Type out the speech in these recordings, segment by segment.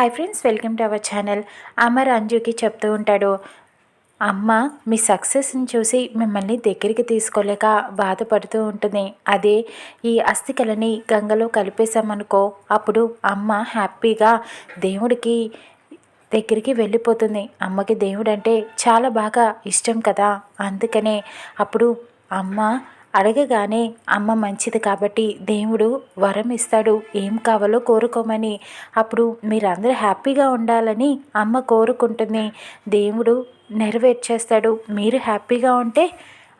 Hi friends welcome to our channel Amar అంజుకి చెప్తూ ఉంటాడు అమ్మ మీ సక్సెస్ని చూసి మిమ్మల్ని దగ్గరికి తీసుకోలేక బాధపడుతూ ఉంటుంది. అదే ఈ అస్థికలని గంగలో కలిపేశామనుకో అప్పుడు అమ్మ హ్యాపీగా దేవుడికి దగ్గరికి వెళ్ళిపోతుంది. అమ్మకి దేవుడు అంటే చాలా బాగా ఇష్టం కదా. అందుకనే అప్పుడు అమ్మ అడగగానే అమ్మ మంచిది కాబట్టి దేవుడు వరం ఇస్తాడు ఏం కావాలో కోరుకోమని. అప్పుడు మీరందరూ హ్యాపీగా ఉండాలని అమ్మ కోరుకుంటుంది. దేవుడు నెరవేర్చేస్తాడు మీరు హ్యాపీగా ఉంటే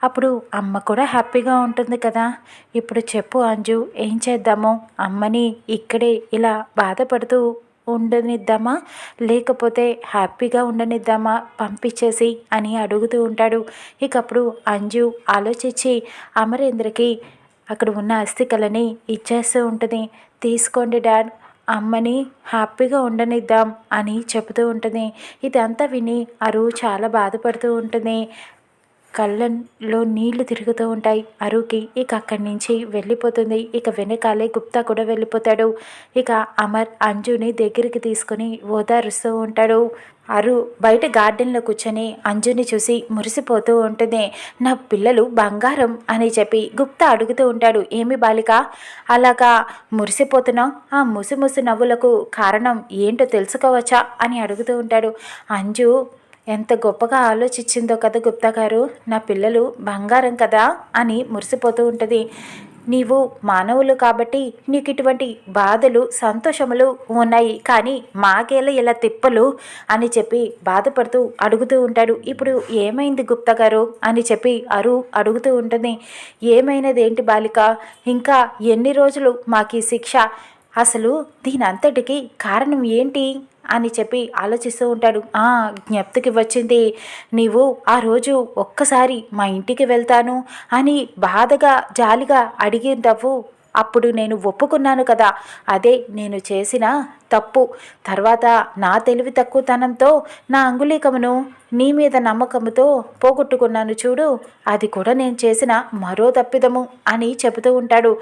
అప్పుడు అమ్మ కూడా హ్యాపీగా ఉంటుంది కదా. ఇప్పుడు చెప్పు అంజు ఏం చేద్దాము? అమ్మని ఇక్కడే ఇలా బాధపడుతూ ఉండనిద్దామా? లేకపోతే హ్యాపీగా ఉండనిద్దామా? పంపించేసి అని అడుగుతూ ఉంటాడు. ఇక అప్పుడు అంజు ఆలోచించి అమరేంద్రకి అక్కడ ఉన్న అస్థికలని ఇచ్చేస్తూ ఉంటుంది. తీసుకోండి డాడ్ అమ్మని హ్యాపీగా ఉండనిద్దాం అని చెబుతూ ఉంటుంది. ఇదంతా విని అరు చాలా బాధపడుతూ ఉంటుంది. కళ్ళల్లో నీళ్ళు తిరుగుతూ ఉంటాయి. అరుకి ఇక అక్కడి నుంచి వెళ్ళిపోతుంది. ఇక వెనకాలే గుప్తా కూడా వెళ్ళిపోతాడు. ఇక అమర్ అంజుని దగ్గరికి తీసుకుని ఓదారుస్తూ ఉంటాడు. అరు బయట గార్డెన్లో కూర్చొని అంజుని చూసి మురిసిపోతూ ఉంటుంది. నా పిల్లలు బంగారం అని చెప్పి గుప్తా అడుగుతూ ఉంటాడు. ఏమి బాలిక? అలాగా మురిసిపోతున్నావు ఆ ముసి ముసి నవ్వులకు కారణం ఏంటో తెలుసుకోవచ్చా? అని అడుగుతూ ఉంటాడు. అంజు ఎంత గొప్పగా ఆలోచించిందో కదా గుప్తా గారు. నా పిల్లలు బంగారం కదా అని మురిసిపోతూ ఉంటుంది. నీవు మానవులు కాబట్టి నీకు ఇటువంటి బాధలు సంతోషములు ఉన్నాయి. కానీ మాకేల ఇలా తిప్పలు అని చెప్పి బాధపడుతూ అడుగుతూ ఉంటాడు. ఇప్పుడు ఏమైంది గుప్తా గారు అని చెప్పి అరు అడుగుతూ ఉంటుంది. ఏమైనది ఏంటి బాలిక? ఇంకా ఎన్ని రోజులు మాకు శిక్ష? అసలు దీని అంతటికి కారణం ఏంటి? అని చెప్పి ఆలోచిస్తూ ఉంటాడు. ఆ జ్ఞప్తికి వచ్చింది. నీవు ఆ రోజు ఒక్కసారి మా ఇంటికి వెళ్తాను అని బాధగా జాలిగా అడిగినవ్వు అప్పుడు నేను ఒప్పుకున్నాను కదా. అదే నేను చేసిన తప్పు. తర్వాత నా తెలివి తక్కువతనంతో నా అంగుళీకమును నీ మీద నమ్మకముతో పోగొట్టుకున్నాను చూడు. అది కూడా నేను చేసిన మరో తప్పిదము అని చెబుతూ ఉంటాడు.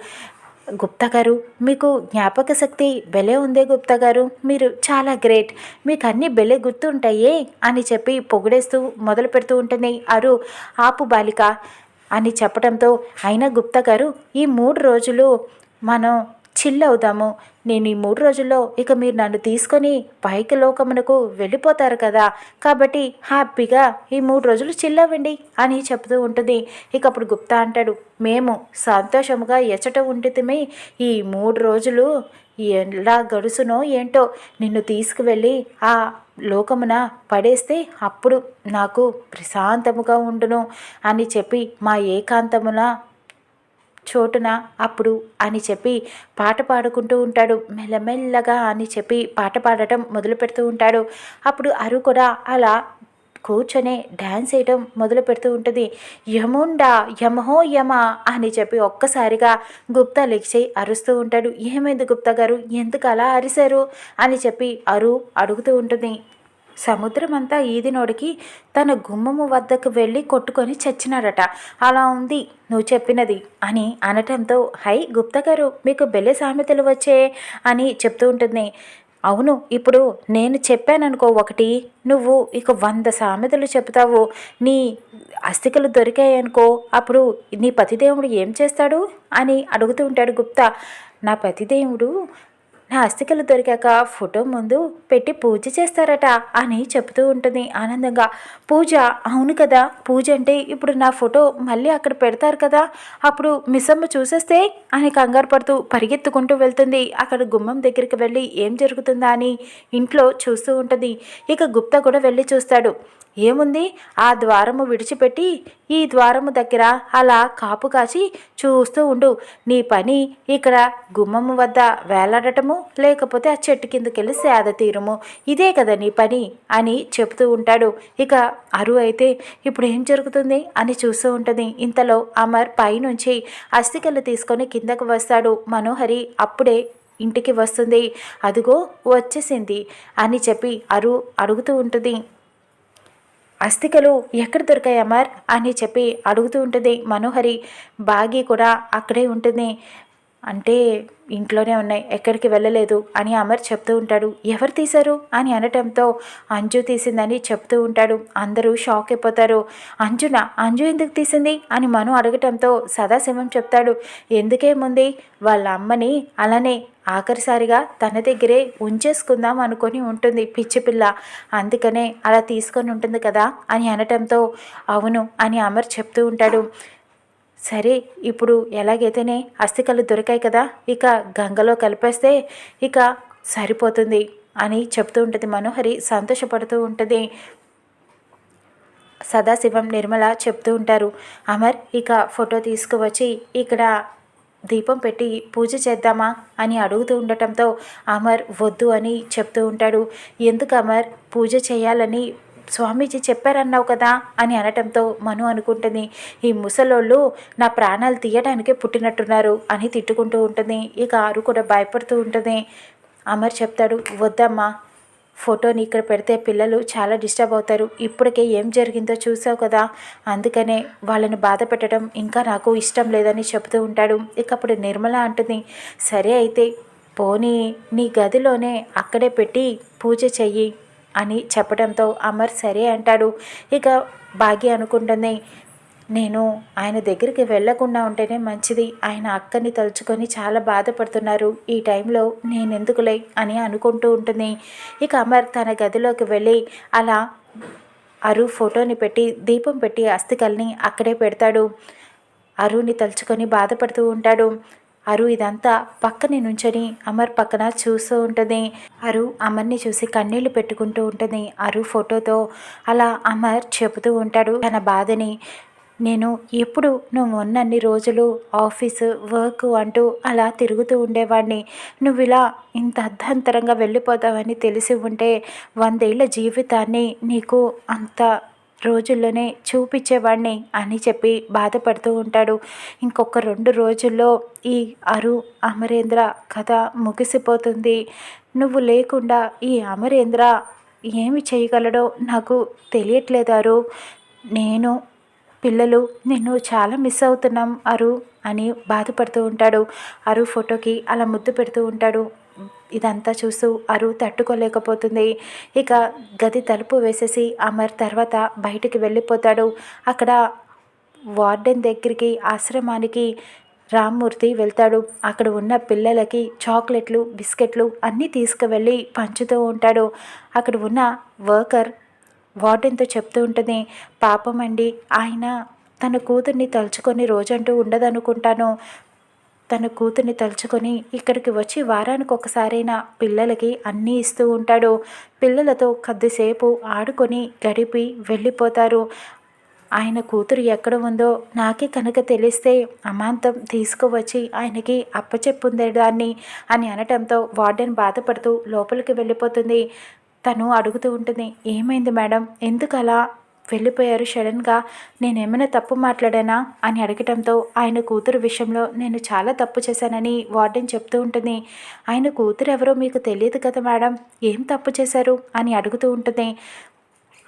గుప్తా గారు మీకు జ్ఞాపక శక్తి బెలే ఉందే గుప్తా గారు. మీరు చాలా గ్రేట్. మీకు అన్నీ బెలే గుర్తుంటాయే అని చెప్పి పొగిడేస్తూ మొదలు పెడుతూ ఉంటుంది అరు ఆపు బాలిక అని చెప్పడంతో అయినా గుప్తా గారు ఈ మూడు రోజులు మనం చిల్ అవుదాము నేను ఈ మూడు రోజుల్లో ఇక మీరు నన్ను తీసుకొని పైకి లోకమునకు వెళ్ళిపోతారు కదా. కాబట్టి హ్యాపీగా ఈ మూడు రోజులు చిల్ అవ్వండి అని చెప్తూ ఉంటుంది. ఇక అప్పుడు గుప్తా అంటాడు మేము సంతోషముగా ఎచ్చట ఉంటుమే ఈ మూడు రోజులు ఎలా గడుసునో ఏంటో నిన్ను తీసుకువెళ్ళి ఆ లోకమున పడేస్తే అప్పుడు నాకు ప్రశాంతముగా ఉండును అని చెప్పి మా ఏకాంతమున చోటున అప్పుడు అని చెప్పి పాట పాడుకుంటూ ఉంటాడు. మెల్లమెల్లగా అని చెప్పి పాట పాడటం మొదలు పెడుతూ ఉంటాడు. అప్పుడు అరు కూడా అలా కూర్చొని డ్యాన్స్ వేయడం మొదలు పెడుతూ ఉంటుంది. యముండా యమహో యమ అని చెప్పి ఒక్కసారిగా గుప్తా లెక్చి అరుస్తూ ఉంటాడు. ఏమైంది గుప్తా గారు? ఎందుకు అలా అరిశారు? అని చెప్పి అరు అడుగుతూ ఉంటుంది. సముద్రం అంతా ఈదినోడికి తన గుమ్మము వద్దకు వెళ్ళి కొట్టుకొని చచ్చినాడట. అలా ఉంది నువ్వు చెప్పినది అని అనటంతో హై గుప్త గారు మీకు బెల్లె సామెతలు వచ్చే అని చెప్తూ ఉంటుంది. అవును ఇప్పుడు నేను చెప్పాననుకో ఒకటి నువ్వు ఇక వంద సామెతలు చెప్తావు నీ అస్థికలు దొరికాయనుకో అప్పుడు నీ పతిదేవుడు ఏం చేస్తాడు అని అడుగుతూ ఉంటాడు గుప్తా. నా పతిదేవుడు నా అస్థికలు దొరికాక ఫోటో ముందు పెట్టి పూజ చేస్తారట అని చెబుతూ ఉంటుంది ఆనందంగా. పూజ అవును కదా పూజ అంటే ఇప్పుడు నా ఫోటో మళ్ళీ అక్కడ పెడతారు కదా అప్పుడు మిస్సమ్మ చూసేస్తే అని కంగారు పడుతూ పరిగెత్తుకుంటూ వెళ్తుంది. అక్కడ గుమ్మం దగ్గరికి వెళ్ళి ఏం జరుగుతుందా అని ఇంట్లో చూస్తూ ఉంటుంది. ఇక గుప్తా కూడా వెళ్ళి చూస్తాడు. ఏముంది? ఆ ద్వారము విడిచిపెట్టి ఈ ద్వారము దగ్గర అలా కాపు కాచి చూస్తూ ఉండు. నీ పని ఇక్కడ గుమ్మము వద్ద వేలాడటము లేకపోతే ఆ చెట్టు కిందకెళ్ళి సేద తీరము. ఇదే కదా నీ పని అని చెబుతూ ఉంటాడు. ఇక అరు అయితే ఇప్పుడు ఏం జరుగుతుంది అని చూస్తూ ఉంటుంది. ఇంతలో అమర్ పైనుంచి అస్థికలు తీసుకొని కిందకు వస్తాడు. మనోహరి అప్పుడే ఇంటికి వస్తుంది. అదిగో వచ్చేసింది అని చెప్పి అరు అడుగుతూ ఉంటుంది. అస్థికలు ఎక్కడ దొరికాయి అమర్? అని చెప్పి అడుగుతూ ఉంటుంది మనోహరి. బాగి కూడా అక్కడే ఉంటుంది. అంటే ఇంట్లోనే ఉన్నాయి ఎక్కడికి వెళ్ళలేదు అని అమర్ చెప్తూ ఉంటాడు. ఎవరు తీశారు? అని అనటంతో అంజు తీసిందని చెప్తూ ఉంటాడు. అందరూ షాక్ అయిపోతారు. అంజున అంజు ఎందుకు తీసింది? అని మను అడగటంతో సదాశివం చెప్తాడు. ఎందుకేముంది వాళ్ళ అమ్మని అలానే ఆఖరిసారిగా తన దగ్గరే ఉంచేసుకుందాం అనుకొని ఉంటుంది పిచ్చి పిల్ల. అందుకనే అలా తీసుకొని ఉంటుంది కదా అని అనటంతో అవును అని అమర్ చెప్తూ ఉంటాడు. సరే ఇప్పుడు ఎలాగైతేనే అస్థికలు దొరికాయి కదా ఇక గంగలో కలిపేస్తే ఇక సరిపోతుంది అని చెప్తూ ఉంటుంది మనోహరి సంతోషపడుతూ ఉంటుంది. సదాశివం నిర్మల చెప్తూ ఉంటారు అమర్ ఇక ఫోటో తీసుకువచ్చి ఇక్కడ దీపం పెట్టి పూజ చేద్దామా? అని అడుగుతూ ఉండటంతో అమర్ వద్దు అని చెప్తూ ఉంటాడు. ఎందుకు అమర్? పూజ చేయాలని స్వామీజీ చెప్పారన్నావు కదా అని అనటంతో మను అనుకుంటుంది. ఈ ముసలోళ్ళు నా ప్రాణాలు తీయడానికే పుట్టినట్టున్నారు అని తిట్టుకుంటూ ఉంటుంది. ఇక ఆరు కూడా భయపడుతూ ఉంటుంది. అమర్ చెప్తాడు వద్దమ్మా ఫోటోని ఇక్కడ పెడితే పిల్లలు చాలా డిస్టర్బ్ అవుతారు. ఇప్పటికే ఏం జరిగిందో చూసావు కదా. అందుకనే వాళ్ళని బాధ పెట్టడం ఇంకా నాకు ఇష్టం లేదని చెబుతూ ఉంటాడు. ఇక అప్పుడు నిర్మల అంటుంది సరే అయితే పోనీ నీ గదిలోనే అక్కడే పెట్టి పూజ చెయ్యి. అని చెప్పడంతో అమర్ సరే అంటాడు. ఇక భాగ్య అనుకుంటుంది నేను ఆయన దగ్గరికి వెళ్ళకుండా ఉంటేనే మంచిది. ఆయన అక్కని తలుచుకొని చాలా బాధపడుతున్నారు. ఈ టైంలో నేనెందుకులే అని అనుకుంటూ ఉంటుంది. ఇక అమర్ తన గదిలోకి వెళ్ళి అలా అరు ఫోటోని పెట్టి దీపం పెట్టి అస్థికల్ని అక్కడే పెడతాడు. అరుని తలుచుకొని బాధపడుతూ ఉంటాడు. అరు ఇదంతా పక్కనే నుంచొని అమర్ పక్కన చూస్తూ ఉంటుంది. అరు అమర్ని చూసి కన్నీళ్ళు పెట్టుకుంటూ ఉంటుంది. అరు ఫోటోతో అలా అమర్ చెబుతూ ఉంటాడు తన బాధని. నేను ఎప్పుడు నువ్వు ఉన్నన్ని రోజులు ఆఫీసు వర్క్ అంటూ అలా తిరుగుతూ ఉండేవాడిని నువ్వు ఇలా ఇంత అర్ధంతరంగా వెళ్ళిపోతావని తెలిసి ఉంటే వందేళ్ళ జీవితాన్ని నీకు అంత రోజుల్లోనే చూపించేవాడిని అని చెప్పి బాధపడుతూ ఉంటాడు. ఇంకొక రెండు రోజుల్లో ఈ అరు అమరేంద్ర కథ ముగిసిపోతుంది. నువ్వు లేకుండా ఈ అమరేంద్ర ఏమి చేయగలడో నాకు తెలియట్లేదు అరు. నేను పిల్లలు నిన్ను చాలా మిస్ అవుతున్నాం అరు అని బాధపడుతూ ఉంటాడు. అరు ఫోటోకి అలా ముద్దు పెడుతూ ఉంటాడు. ఇదంతా చూస్తూ అరు తట్టుకోలేకపోతుంది. ఇక గది తలుపు వేసేసి అమర్ తర్వాత బయటికి వెళ్ళిపోతాడు. అక్కడ వార్డెన్ దగ్గరికి ఆశ్రమానికి రామ్మూర్తి వెళ్తాడు. అక్కడ ఉన్న పిల్లలకి చాక్లెట్లు బిస్కెట్లు అన్నీ తీసుకువెళ్ళి పంచుతూ ఉంటాడు. అక్కడ ఉన్న వర్కర్ వార్డెన్తో చెప్తూ ఉంటుంది పాపం అండి ఆయన తన కూతుర్ని తలుచుకొని రోజంటూ ఉండదనుకుంటాను. తన కూతుర్ని తలుచుకొని ఇక్కడికి వచ్చి వారానికి ఒకసారైనా పిల్లలకి అన్నీ ఇస్తూ ఉంటాడు. పిల్లలతో కొద్దిసేపు ఆడుకొని గడిపి వెళ్ళిపోతారు. ఆయన కూతురు ఎక్కడ ఉందో నాకే కనుక తెలిస్తే అమాంతం తీసుకువచ్చి ఆయనకి అప్పచెప్పుందేదాన్ని అని అనటంతో వార్డెన్ బాధపడుతూ లోపలికి వెళ్ళిపోతుంది. తను అడుగుతూ ఉంటుంది ఏమైంది మేడం? ఎందుకలా? వెళ్ళిపోయారు సడన్గా. నేనేమైనా తప్పు మాట్లాడానా? అని అడగటంతో ఆయన కూతురు విషయంలో నేను చాలా తప్పు చేశానని వార్డెన్ చెప్తూ ఉంటుంది. ఆయన కూతురు ఎవరో మీకు తెలియదు కదా మేడం? ఏం తప్పు చేశారు? అని అడుగుతూ ఉంటుంది.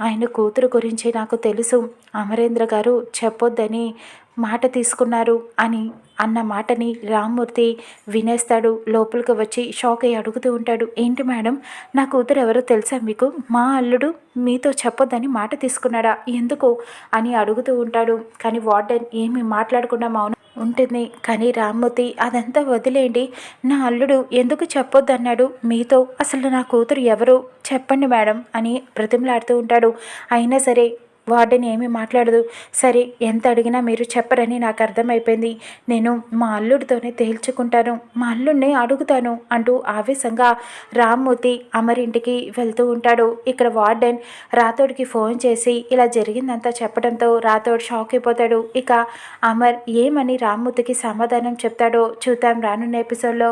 ఆయన కూతురు గురించి నాకు తెలుసు. అమరేంద్ర గారు చెప్పొద్దని మాట తీసుకున్నారు అని అన్న మాటని రామ్మూర్తి వినేస్తాడు. లోపలికి వచ్చి షాక్ అయ్యి అడుగుతూ ఉంటాడు. ఏంటి మేడం? నా కూతురు ఎవరో తెలుసా మీకు? మా అల్లుడు మీతో చెప్పొద్దని మాట తీసుకున్నాడా? ఎందుకు? అని అడుగుతూ ఉంటాడు. కానీ వార్డెన్ ఏమి మాట్లాడకుండా మౌనం ఉంటుంది. కానీ రామ్మూర్తి అదంతా వదిలేయండి. నా అల్లుడు ఎందుకు చెప్పొద్దన్నాడు? మీతో అసలు నా కూతురు ఎవరు? చెప్పండి మేడం అని బ్రతిమలాడుతూ ఉంటాడు. అయినా సరే వార్డెన్ ఏమీ మాట్లాడదు. సరే ఎంత అడిగినా మీరు చెప్పరని నాకు అర్థమైపోయింది. నేను మా అల్లుడితోనే తేల్చుకుంటాను. మా అల్లుడిని అడుగుతాను అంటూ ఆవేశంగా రామ్మూర్తి అమరింటికి వెళ్తూ ఉంటాడు. ఇక్కడ వార్డెన్ రాతోడికి ఫోన్ చేసి ఇలా జరిగిందంతా చెప్పడంతో రాతోడు షాక్ అయిపోతాడు. ఇక అమర్ ఏమని రామ్మూర్తికి సమాధానం చెప్తాడో చూద్దాం రానున్న ఎపిసోడ్లో.